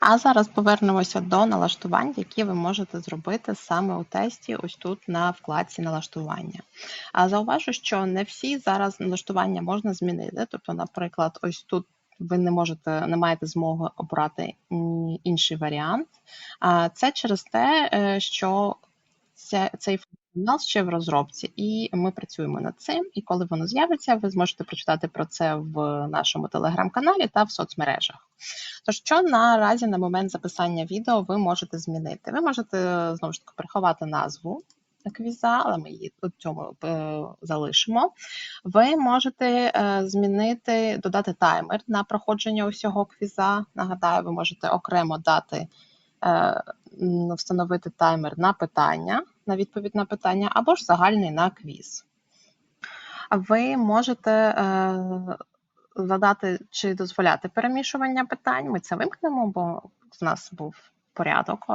А зараз повернемося до налаштувань, які ви можете зробити саме у тесті, ось тут на вкладці налаштування. А зауважу, що не всі зараз налаштування можна змінити. Тобто, наприклад, ось тут ви не можете, не маєте змоги обрати інший варіант. А це через те, е, що цей функціонал ще в розробці, і ми працюємо над цим. І коли воно з'явиться, ви зможете прочитати про це в нашому телеграм-каналі та в соцмережах. Тож, що наразі на момент записання відео ви можете змінити? Ви можете знову ж таки приховати назву квіза, але ми її у цьому е, залишимо. Ви можете е, змінити, додати таймер на проходження усього квіза. Нагадаю, ви можете окремо дати. е, Встановити таймер на питання, на відповідь на питання, або ж загальний на квіз. Ви можете е, задати чи дозволяти перемішування питань. Ми це вимкнемо, бо в нас був порядок,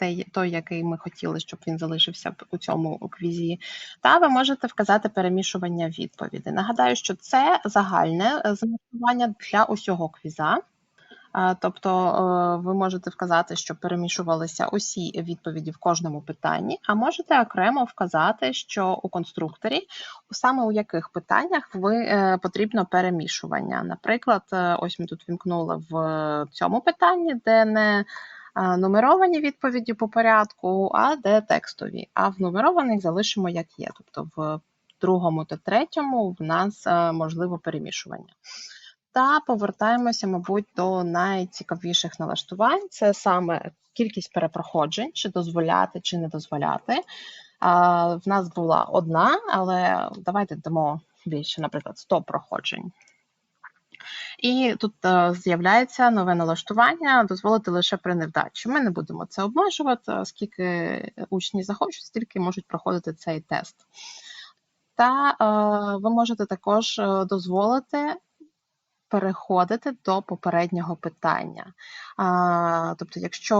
е, той, який ми хотіли, щоб він залишився у цьому квізі. Та ви можете вказати перемішування відповідей. Нагадаю, що це загальне е, для усього квіза. Е, Тобто е, ви можете вказати, що перемішувалися усі відповіді в кожному питанні, а можете окремо вказати, що у конструкторі саме у яких питаннях ви е, потрібно перемішування. Наприклад, ось ми тут вімкнули в цьому питанні, де не нумеровані відповіді по порядку, а де текстові. А в нумерованих залишимо як є. Тобто в другому та третьому в нас можливо перемішування. Та повертаємося, мабуть, до найцікавіших налаштувань. Це саме кількість перепроходжень, чи дозволяти, чи не дозволяти. А, В нас була одна, але давайте дамо більше, наприклад, 100 проходжень. І тут е, з'являється нове налаштування, дозволити лише при невдачі. Ми не будемо це обмежувати, скільки учні захочуть, стільки можуть проходити цей тест. Та е, ви можете також е, дозволити переходити до попереднього питання. А, Тобто, якщо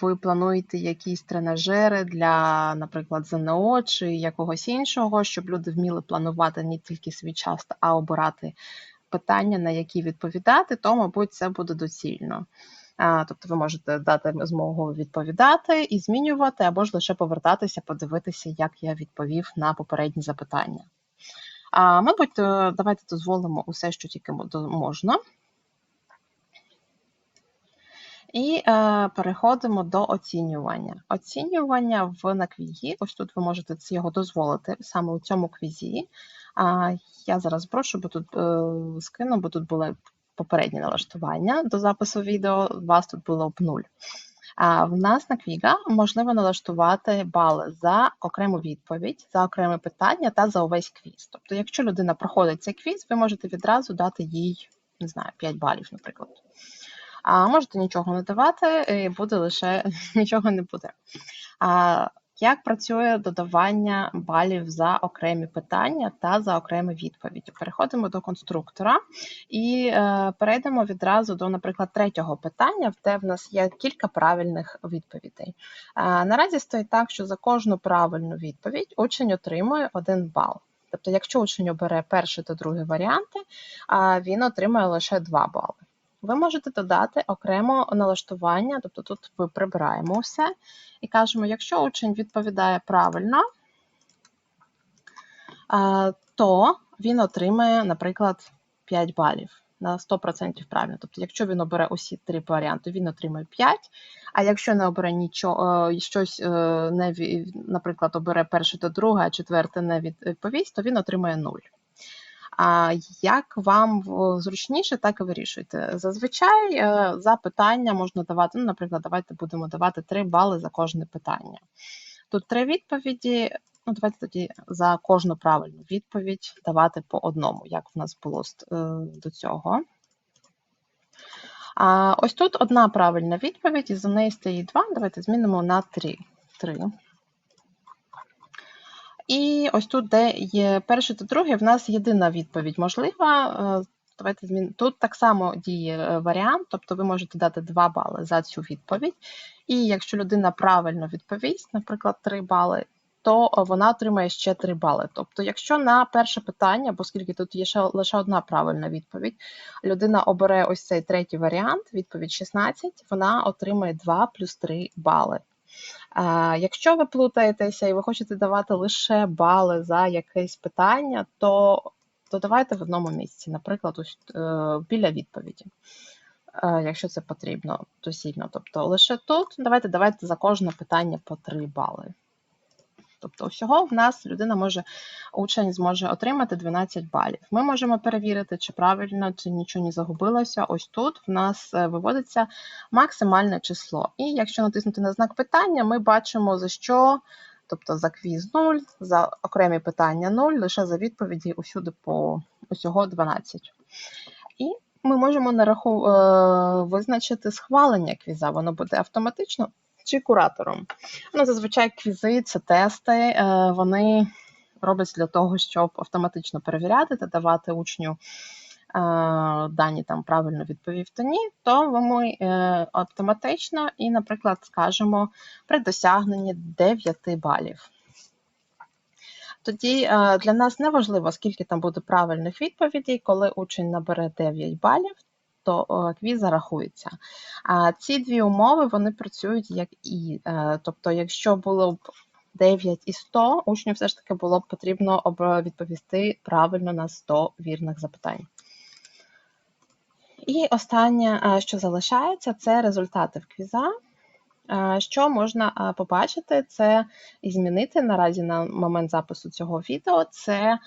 ви плануєте якісь тренажери для, наприклад, ЗНО чи якогось іншого, щоб люди вміли планувати не тільки свій час, а обирати питання, на які відповідати, то, мабуть, це буде доцільно. Тобто ви можете дати змогу відповідати і змінювати, або ж лише повертатися, подивитися, як я відповів на попередні запитання. А, Мабуть, е, давайте дозволимо усе, що тільки можна. І е, переходимо до оцінювання. Оцінювання в на квізі. Ось тут ви можете його дозволити саме у цьому квізі. А, я зараз прошу, бо тут е, скину, бо тут були попередні налаштування до запису відео. У вас тут було б нуль. В нас на Квіга можливо налаштувати бали за окрему відповідь, за окреме питання та за увесь квіз. Тобто, якщо людина проходить цей квіз, ви можете відразу дати їй не знаю, 5 балів, наприклад. А можете нічого не давати, і буде лише нічого не буде. А як працює додавання балів за окремі питання та за окремі відповіді? Переходимо до конструктора і е, перейдемо відразу до, наприклад, третього питання, де в нас є кілька правильних відповідей. Е, наразі стоїть так, що за кожну правильну відповідь учень отримує один бал. Тобто, якщо учень обере перший та другий варіанти, він отримує лише 2 бали. Ви можете додати окремо налаштування, тобто тут ми прибираємо все і кажемо, якщо учень відповідає правильно, то він отримає, наприклад, 5 балів на 100% правильно. Тобто, якщо він обере усі три варіанти, він отримає 5, а якщо не обере нічого, е, щось е, не наприклад, обере перше та друге, а четверте не відповість, то він отримає 0. Як вам зручніше, так і вирішуйте. Зазвичай е, за питання можна давати, ну, наприклад, давайте будемо давати 3 бали за кожне питання. Тут три відповіді. Ну, давайте тоді за кожну правильну відповідь давати по одному, як в нас було е, до цього. А ось тут одна правильна відповідь, і за неї стоїть 2. Давайте змінимо на 3. 3. І ось тут, де є перше та друге, в нас єдина відповідь можлива. Е, Давайте змін... Тут так само діє е, варіант, тобто ви можете дати 2 бали за цю відповідь. І якщо людина правильно відповість, наприклад, 3 бали, то е, вона отримає ще 3 бали. Тобто, якщо на перше питання, оскільки тут є ще лише одна правильна відповідь, людина обере ось цей третій варіант, відповідь 16, вона отримає 2 плюс 3 бали. Якщо ви плутаєтеся і ви хочете давати лише бали за якесь питання, то додавайте в одному місці, наприклад, е, біля відповіді, е, якщо це потрібно доцільно. Тобто лише тут давайте давайте за кожне питання по 3 бали. Тобто, всього в нас людина може, учень зможе отримати 12 балів. Ми можемо перевірити, чи правильно, чи нічого не загубилося. Ось тут в нас е, виводиться максимальне число. І якщо натиснути на знак питання, ми бачимо за що, тобто за квіз 0, за окремі питання 0, лише за відповіді усюди по усього 12. І ми можемо нараху... е, визначити схвалення квіза. Воно буде автоматично чи куратором. Ну, зазвичай квізи це тести, е, вони робляться для того, щоб автоматично перевіряти та давати учню е, дані там правильно відповів то ні, то ми е, автоматично і, наприклад, скажемо при досягненні 9 балів. Тоді для нас не важливо, скільки там буде правильних відповідей, коли учень набере 9 балів, то е, квіз зарахується. А ці дві умови вони працюють як і. Е, тобто, якщо було б 9 і 100, учню все ж таки було б потрібно відповісти правильно на 100 вірних запитань. І останнє, е, що залишається, це результати в квіза. Е, Що можна побачити, це і змінити наразі на момент запису цього відео, це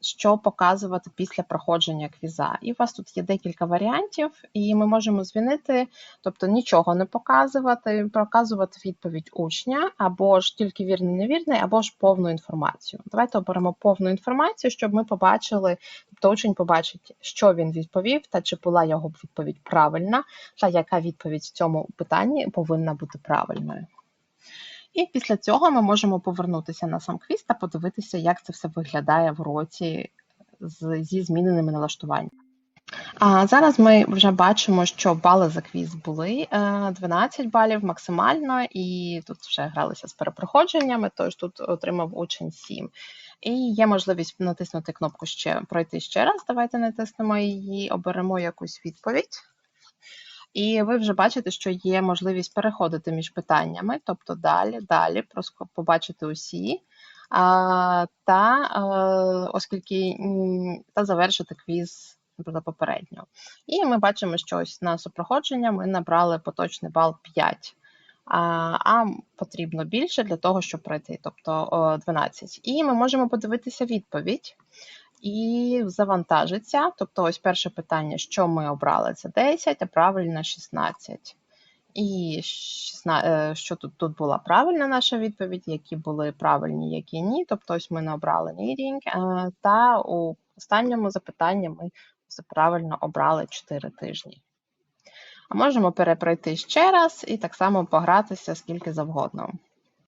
що показувати після проходження квіза. І у вас тут є декілька варіантів, і ми можемо змінити, тобто нічого не показувати, показувати відповідь учня, або ж тільки вірний, невірний, або ж повну інформацію. Давайте оберемо повну інформацію, щоб ми побачили, тобто учень побачить, що він відповів, та чи була його відповідь правильна, та яка відповідь в цьому питанні повинна бути правильною. І після цього ми можемо повернутися на сам квіз та подивитися, як це все виглядає в році зі зміненими налаштуваннями. А зараз ми вже бачимо, що бали за квіз були е, 12 балів максимально, і тут вже гралися з перепроходженнями, тож тут отримав учень 7. І є можливість натиснути кнопку ще пройти ще раз. Давайте натиснемо її, оберемо якусь відповідь. І ви вже бачите, що є можливість переходити між питаннями, тобто далі, далі, просто побачити усі, та е, оскільки та завершити квіз наприклад, попередньо. І ми бачимо, що ось на сопроходження ми набрали поточний бал 5. А, потрібно більше для того, щоб пройти, тобто о, 12. І ми можемо подивитися відповідь і завантажиться. Тобто, ось перше питання, що ми обрали, це 10, а правильно 16. І 16, е, що тут, тут була правильна наша відповідь, які були правильні, які ні. Тобто, ось ми не обрали reading, е, та у останньому запитанні ми правильно обрали 4 тижні. А можемо перепройти ще раз і так само погратися скільки завгодно.